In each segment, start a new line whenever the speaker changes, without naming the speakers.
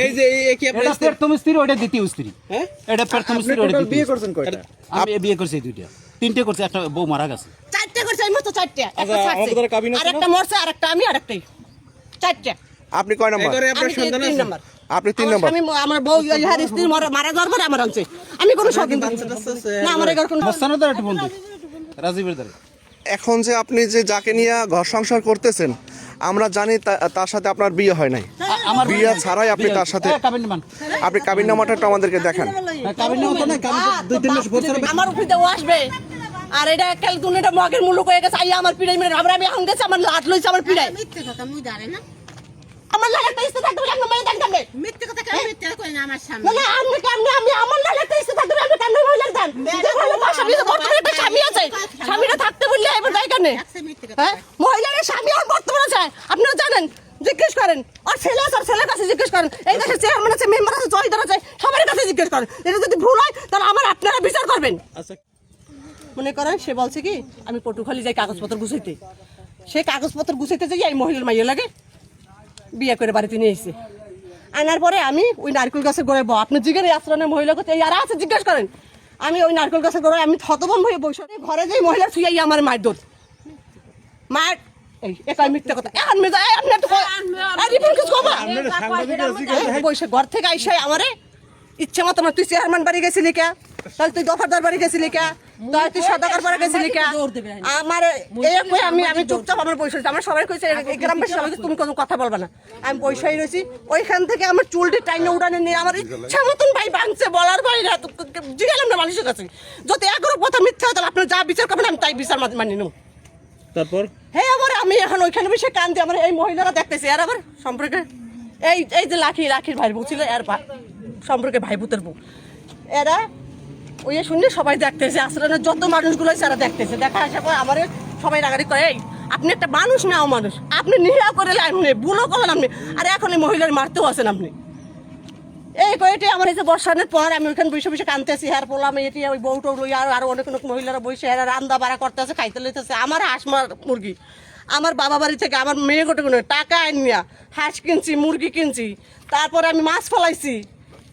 এই যে এই কি আপনার
প্রথম স্ত্রী ওটা দ্বিতীয় স্ত্রী।
হ্যাঁ?
এটা প্রথম স্ত্রী ওটা
বিয়ে করছেন কয়টা?
আমি বিয়ে করছি দুইটা। তিনটে করছে একটা বউ মারা গেছে।
চারটে করছে আমি তো চারটে। একটা ছাড়ছে।
আমাদের দ্বারা কাবিন আছে
আর একটা মরছে আর একটা আমি আর একটাই চারটে।
আপনি কয় নম্বর?
এবারে আপনার সন্তান আছে?
নাম্বার।
আপনি তিন
আমার
নম্বর।
আমার বউ ওই স্ত্রী মারা যাওয়ার পরে আমার আনছে। আমি কোনো শখিন না আমার এগার কোনো
মস্তানের দ্বারা একটা বন্ধু রাজীবের দ্বারা।
এখন যে আপনি যে যাকে নিয়ে ঘর সংসার করতেছেন আমরা জানি তার সাথে আপনার বিয়ে হয় নাই।
আমার
বিয়ে ছাড়াই আপনি তার সাথে
হ্যাঁ,
আপনি কাবিন নামাটা একটু আমাদেরকে দেখান।
হ্যাঁ,
আমার উপরে আসবে। আর এটা ক্যালকুন এটা মগের মুলুক হয়ে গেছে আইয়া আমার পিড়াই মেরে আমরা আমি এখন গেছে আমার লাট লইছে আমার পিড়াই
মিথ্যে কথা মুই দাঁড়ে না।
আমার ইস্তে থাকতে
মিথ্যে কথা কেন মিথ্যে করি না আমার সামনে।
না কেমনে আমি আমার বলে মহিলার দেন? যে হলো বর্তমানে একটা স্বামী আছে। স্বামীরা থাকতে বললে এবার যাই কেন? হ্যাঁ? মহিলার স্বামী আর বর্তমানে আছে। আপনারা জানেন জিজ্ঞেস করেন। আর ছেলে আছে আর ছেলের কাছে জিজ্ঞেস করেন। এই দেশের চেয়ারম্যান আছে মেম্বার আছে জয়দার আছে সবার কাছে জিজ্ঞেস করেন। এটা যদি ভুল হয় তাহলে আমার আপনারা বিচার করবেন।
আচ্ছা।
মনে করেন সে বলছে কি আমি পটুখালি যাই কাগজপত্র গুছাইতে। সে কাগজপত্র গুছাইতে যাই এই মহিলার মাইয়া লাগে। বিয়ে করে বাড়িতে নিয়ে এসেছে আনার পরে আমি ওই নারকেল গাছের গোড়ায় বো আপনি জিজ্ঞেস আশ্রমের মহিলা কথা আর আছে জিজ্ঞেস করেন। আমি ওই নারকেল গাছের গোড়ায় আমি থতবন হয়ে বসে ঘরে যেই মহিলা শুয়াই আমার মায়ের দোষ। মার এই এই এই? এই বসে ঘর থেকে আইসাই আমারে ইচ্ছে মতো আমার তুই চেয়ারম্যান বাড়ি গেছিলি কে? তাহলে তুই দফারদার বাড়ি গেছিলি কে? তাহলে তুই সদাগর বাড়ি গেছিলি কে? আমার এই কই আমি আমি চুপচাপ আমার বসে রয়েছি। আমার সবাই কইছে এই গ্রামবাসী সবাই তুমি কোনো কথা বলবা না। আমি বসেই রয়েছি। ওইখান থেকে আমার চুলটি টাইনে উড়ানে নিয়ে আমার ইচ্ছা মতন ভাই ভাঙছে বলার বাইরে জিগালাম না মানুষের কাছে। যদি এগারো কথা মিথ্যা হয় তাহলে আপনি যা বিচার করবেন আমি তাই বিচার মানি নেব।
তারপর?
হ্যাঁ আবার আমি এখন ওইখানে বসে কান্দি আমার এই মহিলারা দেখতেছি। আর আবার সম্পর্কে? এই এই যে লাখি লাখির ভাই বউ ছিল এর সম্পর্কে ভাই ভূতের বউ। এরা ওই শুনলে সবাই দেখতেছে, আসলে যত মানুষগুলো আছে এরা দেখতেছে। দেখা আসা পর আমার সবাই রাগারি করে, এই, আপনি একটা মানুষ নাও মানুষ। আপনি নিহা করে আপনি ভুলও করলেন আপনি। আর এখন এই মহিলার মারতেও আছেন আপনি। এই কয়েটি আমার এই যে বর্ষানের পর, আমি ওইখানে বসে বসে কানতেছি আর বললাম এটি ওই বউ টৌ আর আরও অনেক অনেক মহিলারা বসে এরা রান্দা বাড়া করতেছে, খাইতে লইতেছে। আমার হাঁস মার মুরগি, আমার বাবা বাড়ি থেকে আমার মেয়ে গোটে টাকা আনিয়া হাঁস কিনছি, মুরগি কিনছি, তারপরে আমি মাছ ফলাইছি।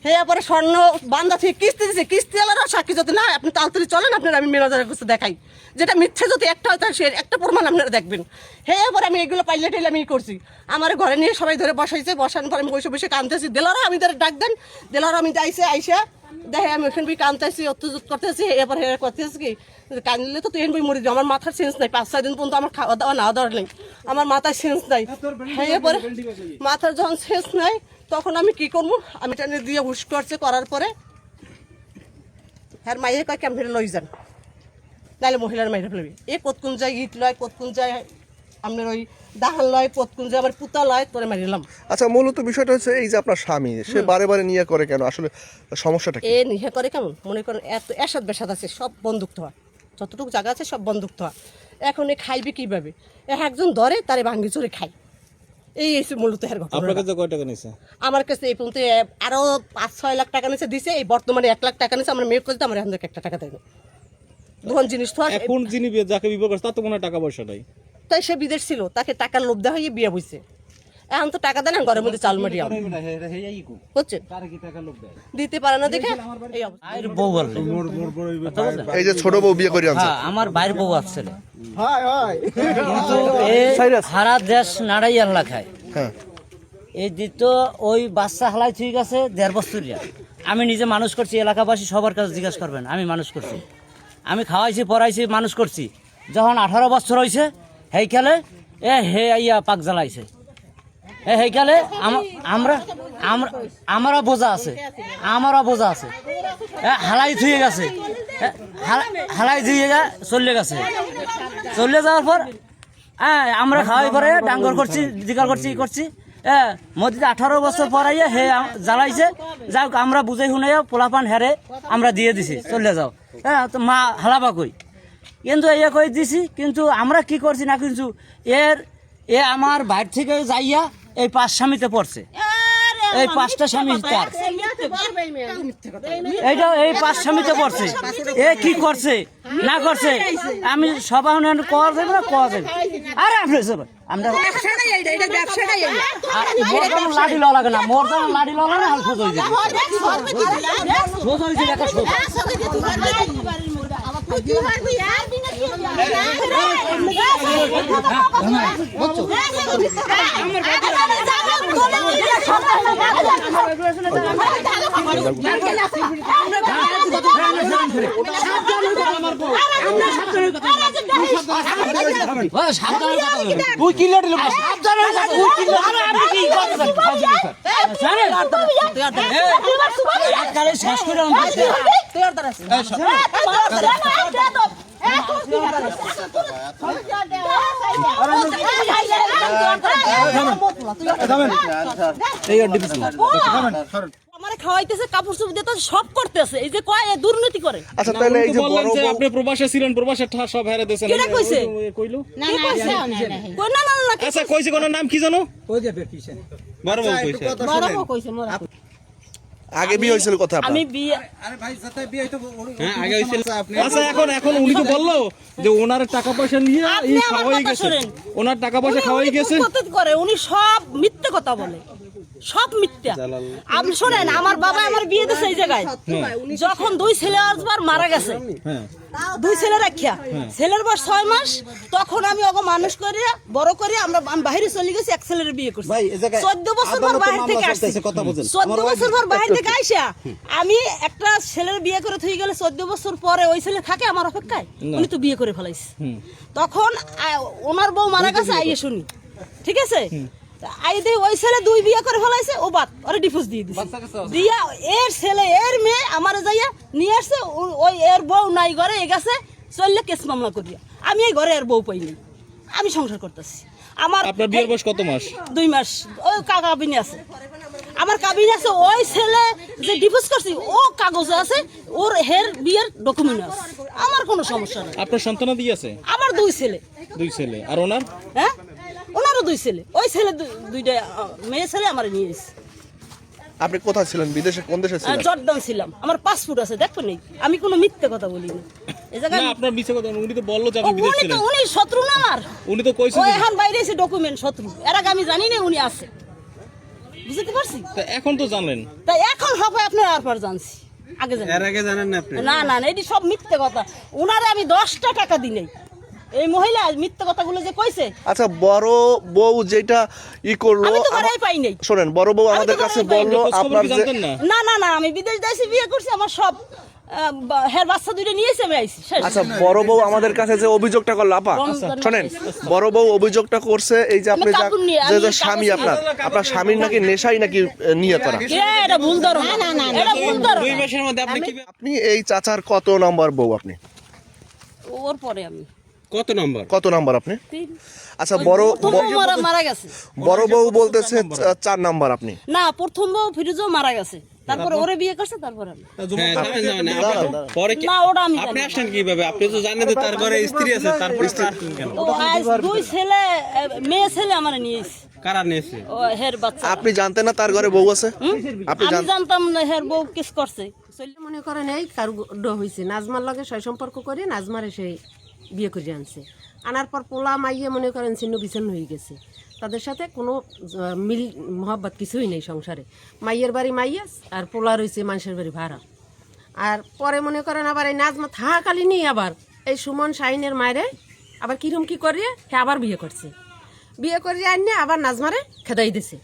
হে পরে স্বর্ণ বান্ধা থেকে কিস্তি দিছে কিস্তি আলাদা সাক্ষী যদি না আপনি তাড়াতাড়ি চলেন আপনার আমি মেনাজারের কাছে দেখাই। যেটা মিথ্যে যদি একটা হয় তাহলে সে একটা প্রমাণ আপনারা দেখবেন। হে পরে আমি এগুলো পাইলে টাইলে আমি করছি। আমার ঘরে নিয়ে সবাই ধরে বসাইছে বসানোর পর আমি বসে বসে কানতেছি দেলারও আমি ধরে ডাক দেন দেলারও আমি যাইছে আইসা দেখে আমি ওখানে বই কানতেছি অত্যুত করতেছি এরপর হেরে করতেছি কি? যে কানলে তো তুই বই মরে আমার মাথার সেন্স নাই পাঁচ ছয় দিন পর্যন্ত আমার খাওয়া দাওয়া না দেওয়ার নেই আমার মাথার সেন্স নাই। হ্যাঁ পরে মাথার যখন সেন্স নাই তখন আমি কি করব? আমি টেনে দিয়ে হুশ করছে করার পরে হ্যাঁ মাইয়ে কয় কেমন লই যান? নাহলে মহিলার মাইরে ফেলবি। এ কতকুন যায় ইট লয় কতকুন যায় আপনার ওই দাহান লয় কতকুন যায় আমার পুতা লয় তোরে মারিলাম
আচ্ছা মূলত বিষয়টা হচ্ছে এই যে আপনার স্বামী সে বারে বারে নিয়ে করে কেন? আসলে সমস্যাটা কি?
এ নিহে করে কেমন? মনে করেন এত এসাদ বেসাদ আছে সব বন্দুক থোয়া যতটুকু জায়গা আছে সব বন্দুক থোয়া এখন এ খাইবে কীভাবে? একজন ধরে তারে ভাঙ্গি চড়ে খাই এই এসে মূলত হের ঘটনা
আপনার কাছে কয় টাকা নিছে?
আমার কাছে এই পর্যন্ত আরও পাঁচ ছয় লাখ টাকা নিচে দিছে এই বর্তমানে এক লাখ টাকা নিচে আমার মেয়ের কাছে আমার এখন একটা টাকা দেয়নি জিনিস তো
এখন যিনি যাকে বিবাহ করছে তার তো কোনো টাকা পয়সা নাই।
তাই সে বিদেশ ছিল তাকে টাকার লোভ দেওয়া হয়ে বিয়ে বইছে এখন তো টাকা দেন না ঘরের মধ্যে চাল মারি বুঝছেন? দিতে পারে না দেখে এই অবস্থা।
ভাইয়ের বউ
এই যে ছোট বউ বিয়ে করে
হ্যাঁ আমার বাইর বউ আসছিল কিন্তু সারা দেশ নাড়াই আল্লাহ খায়।
হ্যাঁ।
এই দিত ওই বাচ্চা হালাই ঠিক আছে দেড় বছরিয়া আমি নিজে মানুষ করছি এলাকাবাসী সবার কাছে জিজ্ঞাসা করবেন আমি মানুষ করছি। আমি খাওয়াইছি পড়াইছি মানুষ করছি। যখন আঠারো বছর হয়েছে খেলে এ হে আইয়া পাক জ্বালাইছে। এ হেইকালে আম- আমরা আমরা আমরা বোঝা আছে। আমারও বোঝা আছে। এ হালাই থুয়ে গেছে। এ, হালাই ধুয়ে যা চলে গেছে। চলে যাওয়ার পর হ্যাঁ আমরা খাওয়াই পরে ডাঙ্গর করছি জিকার করছি করছি। হ্যাঁ মোদিতে আঠারো বছর পর আইয়া হে জ্বালাইছে। যাক আমরা বুঝাই শুনে পোলাপান হেরে আমরা দিয়ে দিছি। চলে যাও। হ্যাঁ তো মা হালাবা কই? কিন্তু ইয়ে কই দিছি কিন্তু আমরা কি করছি না কিন্তু এর এ আমার বাইর থেকে যাইয়া এই পাঁচ স্বামীতে পড়ছে এই পাঁচটা স্বামী তার
এইটা এই পাঁচ স্বামীতে পড়ছে এ কি করছে না করছে আমি সবাই কওয়া যাবে না কওয়া যাবে আরে আপনি সব আমরা লাঠি লাগে না মোর লাঠি লাগে না হাল হয়ে যাবে সোজা হয়ে যাবে একটা
তুই কি
শেষ করে।
আমার খাওয়াইতেছে কাপড় চোপড় দিতে সব করতেছে। এই যে কয় এ দুর্নীতি করে।
আচ্ছা তাহলে এই যে বড়
আপনি প্রবাসে ছিলেন প্রবাসে সব হেরে দিয়েছেন।
কেডা কইছে?
কইলো।
না না না না
কই
আচ্ছা কইছে কোন নাম কি জানো? বড় বউ কইছে।
বড় বউ কইছে মোরা।
আগে বিয়ে হয়েছিল কথা
আমি বিয়ে
হ্যাঁ আগে হইছিল আচ্ছা এখন এখন উনি তো বলল যে ওনার টাকা পয়সা নিয়ে এই খাওয়াই গেছে। ওনার টাকা পয়সা খাওয়াই গেছে।
করে উনি সব মিথ্যে কথা বলে। সব মিথ্যা। আপনি শোনেন আমার বাবা আমার বিয়ে দিছে এই জায়গায়। যখন দুই ছেলে আসবার মারা গেছে
হ্যাঁ।
দুই ছেলে রাখিয়া ছেলের বয়স ছয় মাস তখন আমি ওকে মানুষ করে বড় করে আমরা আমি বাইরে চলে গেছি এক ছেলের বিয়ে করছি।
ভাই,
চোদ্দ বছর পর বাইরে থেকে আসছি। চোদ্দ বছর পর বাইরে থেকে আইসা আমি একটা ছেলের বিয়ে করে থই গেলে চোদ্দ বছর পরে ওই ছেলে থাকে আমার অপেক্ষায়? উনি তো বিয়ে করে ফেলাইছে। তখন ওনার বউ মারা গেছে আইয়ে শুনি। ঠিক আছে? আই ওই ছেলে দুই বিয়ে করে ফেলাইছে ও বাদ ওরে ডিভোর্স দিয়ে দিছে। দিয়া এর ছেলে এর মেয়ে আমার যাইয়া নিয়ে আসছে ওই এর বউ নাই ঘরে এ গেছে চললে কেস মামলা করিয়া। আমি এই ঘরে এর বউ পাইনি আমি সংসার করতেছি। আমার
আপনার বিয়ের বয়স কত মাস?
দুই মাস। ওই কাবিনে আছে। আমার কাবিনে আছে ওই ছেলে যে ডিভোর্স করছি ও কাগজে আছে ওর হের বিয়ের ডকুমেন্ট আছে। আমার কোনো সমস্যা নেই।
আপনার সন্তানাদি আছে?
আমার দুই ছেলে।
দুই ছেলে। আর ওনার?
হ্যাঁ? ওনারও দুই ছেলে। ওই ছেলে দুইটা মেয়ে ছেলে আমার নিয়ে এসেছে
আপনি কোথায় ছিলেন? বিদেশে কোন দেশে ছিলেন?
জর্দান ছিলাম। আমার পাসপোর্ট আছে দেখো নেই আমি কোনো মিথ্যে কথা বলিনি। এই
না
জায়গায়
আপনার মিছে কথা উনি তো বলল যে আপনি বিদেশ
উনি তো
ছিলেন।
উনি শত্রু না আমার।
উনি তো কইছে
ও এখন বাইরে এসে ডকুমেন্ট শত্রু। এর আগে আমি জানি না উনি আছে। বুঝতে পারছি?
তা এখন তো জানলেন।
তাই এখন হবে আপনার আর পর জানছি। আগে জানি এর আগে জানেন না আপনি? না না না এটি সব মিথ্যে কথা। উনারে আমি দশটা টাকা দিই নাই। এই মহিলা মিথ্যে কথাগুলো যে কইছে?
আচ্ছা বড় বউ যেটা ই করল
আমি তো ঘরেই পাই নাই।
শোনেন বড় বউ আমাদের কাছে। বলল আপনার যে
না?
না না আমি বিদেশ যাইছি বিয়ে করছি আমার সব হের বাচ্চা দুইটা নিয়েছে আমি আইছি
আচ্ছা বড় বউ আমাদের কাছে যে অভিযোগটা করল আপা
রমজান
শোনেন বড় বউ অভিযোগটা করছে এই যে আপনি যা যে স্বামী আপনার আপনার স্বামীর নাকি নেশাই নাকি নিয়ে তারা
এটা ভুল ধরো না না না এটা ভুল ধরো
দুই মাসের মধ্যে আপনি কি
আপনি এই চাচার কত নম্বর বউ আপনি?
ওর পরে আমি।
কত নম্বর?
কত নম্বর আপনি?
তিন।
আচ্ছা বড়
মারা গেছে।
বড় বউ বলতেছে চার নাম্বার। আপনি।
না প্রথম বউ ফিরোজও মারা গেছে। তারপরে ওরে বিয়ে করছে তারপরে আমি
হ্যাঁ, পরে
না ওটা আমি
আপনি কীভাবে? আপনি তো জানেন যে তার ঘরে স্ত্রী আছে তারপরে
দুই ছেলে মেয়ে ছেলে আমার
কারা নিয়েছে?
হের বাচ্চা।
আপনি জানতেন না তার ঘরে বউ আছে? আপনি
জানতাম না হের বউ কিস করছে।
মনে করেন এই কারু হয়েছে নাজমার লগে সয় সম্পর্ক করে নাজমারে সেই বিয়ে করে আনছে। আনার পর পোলা মাইয়ে মনে করেন ছিন্ন বিচ্ছিন্ন হয়ে গেছে। তাদের সাথে কোনো মিল, মহব্বত কিছুই নেই সংসারে। মাইয়ের বাড়ি মাইয়া আর পোলা রয়েছে মানুষের বাড়ি ভাড়া। আর পরে মনে করেন আবার এই নাজমা থাকাকালীনই আবার এই সুমন শাহিনের মায়েরে আবার কিরম কি করিয়ে সে আবার বিয়ে করছে। বিয়ে করে আনিয়ে আবার নাজমারে খেদাই দিছে।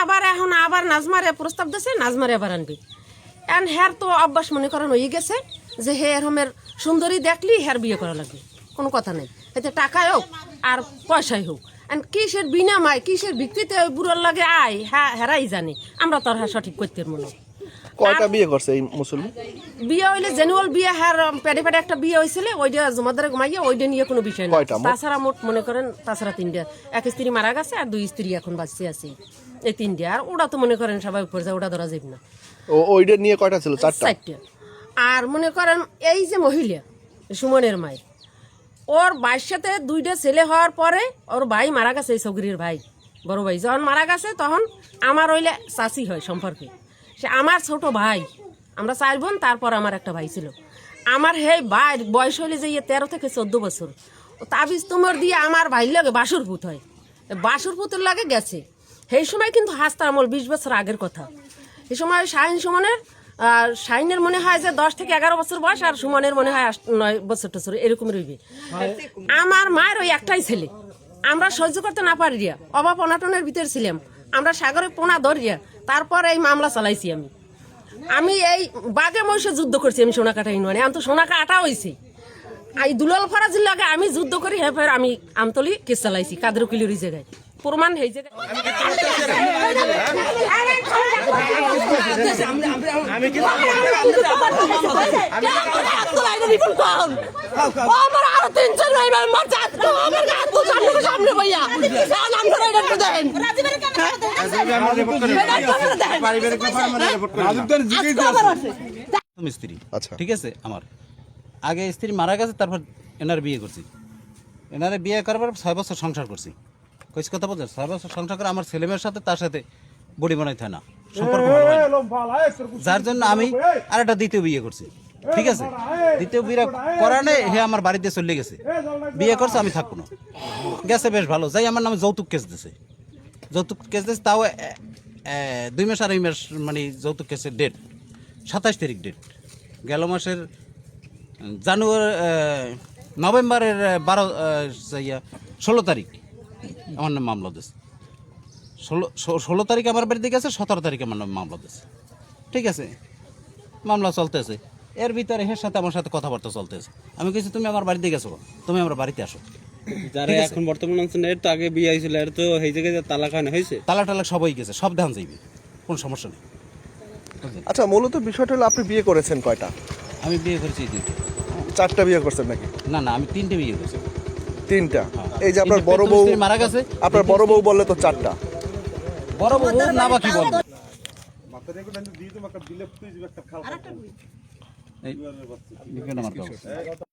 আবার এখন আবার নাজমারে প্রস্তাব দিছে, নাজমারে আবার আনবে। এখন হ্যার তো অভ্যাস মনে করেন হয়ে গেছে যে হে এরমের সুন্দরী দেখলি হ্যার বিয়ে করা লাগবে। কোনো কথা নেই। এতে টাকায় হোক আর পয়সাই হোক। আর কিসের বিনামায় কিসের ভিত্তিতে ওই বুড়োর লাগে আয় হ্যাঁ হেরাই জানে। আমরা তো হ্যাঁ সঠিক করতে মনে
কয়টা বিয়ে করছে এই মুসলমান?
বিয়ে হইলে জেনুয়াল বিয়ে পেটে পেটে একটা বিয়ে হয়েছিল ওইটা জমাদারে ঘুমাইয়া ওইটা নিয়ে কোনো বিষয় না তাছাড়া মোট মনে করেন তাছাড়া তিনটা। এক স্ত্রী মারা গেছে আর দুই স্ত্রী এখন বাঁচতে আছে। এই তিনটা। আর ওটা তো মনে করেন সবাই উপরে যায় ওটা ধরা যাবে না।
ও ওইটা নিয়ে কয়টা ছিল? চারটা?
চারটা। আর মনে করেন এই যে মহিলা সুমনের মাই ওর সাথে দুইটা ছেলে হওয়ার পরে ওর ভাই মারা গেছে এই সগরির ভাই, বড় ভাই। যখন মারা গেছে তখন আমার ওইলে চাষি হয় সম্পর্কে। সে আমার ছোট ভাই, আমরা চার বোন, তারপর আমার একটা ভাই ছিল। আমার হে ভাই বয়স হলে যে ইয়ে তেরো থেকে চোদ্দ বছর। তাবিজ তোমার দিয়ে আমার ভাই লাগে বাসুর পুত হয়। বাসুর পুতের লাগে গেছে। সেই সময় কিন্তু হাসতা আমল বিশ বছর আগের কথা। এই সময় শাহিন সুমনের আর শাহিনের মনে হয় যে দশ থেকে এগারো বছর বয়স আর সুমনের মনে হয় নয় বছর টছর, এরকম রইবে। আমার মায়ের ওই একটাই ছেলে। আমরা সহ্য করতে না পারি রিয়া অভাব অনাটনের ভিতরে ছিলাম। আমরা সাগরে পোনা ধরিয়া তারপর এই মামলা চালাইছি আমি। আমি এই বাঘে মহিষে যুদ্ধ করছি আমি সোনাকাটা ইউনিয়নে। আমি তো সোনাকা আটা হয়েছি এই দুলাল ফরাজির লাগে আমি যুদ্ধ করি হ্যাঁ আমি আমতলি কেস চালাইছি কাদের উকিলের ওই জায়গায়। প্রমাণ
আমার আরও তিনজন সামনে ভাইয়া
স্ত্রী
আচ্ছা।
ঠিক আছে আমার। আগে স্ত্রী মারা গেছে তারপর এনার বিয়ে করছি। এনারে বিয়ে করবার ছয় বছর সংসার করছি। কইস কথা বলছে ছয় সংসার করে আমার ছেলেমেয়ের সাথে তার সাথে বডি বানাইতে হয় না। সম্পর্ক ভালো হয় না। যার জন্য আমি আর একটা দ্বিতীয় বিয়ে করছি। ঠিক আছে? দ্বিতীয় বিয়ে করার নেই হে আমার বাড়িতে চলে গেছে। বিয়ে করছে আমি থাকব না। গেছে বেশ ভালো। যাই আমার নামে যৌতুক কেস দিছে। যৌতুক কেস দিয়েছে তাও দুই মাস আড়াই মাস মানে যৌতুক কেসের ডেট সাতাশ তারিখ ডেট গেল মাসের জানুয়ারি নভেম্বরের বারো ষোলো তারিখ। আমার নাম মামলা দিয়েছে ষোলো ষোলো তারিখ আমার বাড়িতে গেছে সতেরো তারিখে আমার নামে মামলা দিয়েছে ঠিক আছে? মামলা চলতেছে। এর ভিতরে এর সাথে আমার সাথে কথাবার্তা চলতেছে। আমি কিছু তুমি আমার বাড়িতে গেছো তুমি আমার বাড়িতে আসো।
যারা এখন বর্তমান আছেন এর তো আগে বিয়ে হয়েছিল এর তো এই জায়গায় তালাক হয় হয়েছে।
তালাক টালাক সবাই গেছে সব ধান যাইবে কোনো সমস্যা নেই।
আচ্ছা মূলত বিষয়টা হলো আপনি বিয়ে করেছেন কয়টা?
আমি বিয়ে করেছি দুইটা।
চারটা বিয়ে করছেন নাকি?
না না আমি তিনটে বিয়ে করেছি।
তিনটা? এই যে আপনার বড় বউ
মারা গেছে
আপনার বড় বউ বললে তো চারটা।
বড় বউ না বাকি বিকেল আমার বাবা।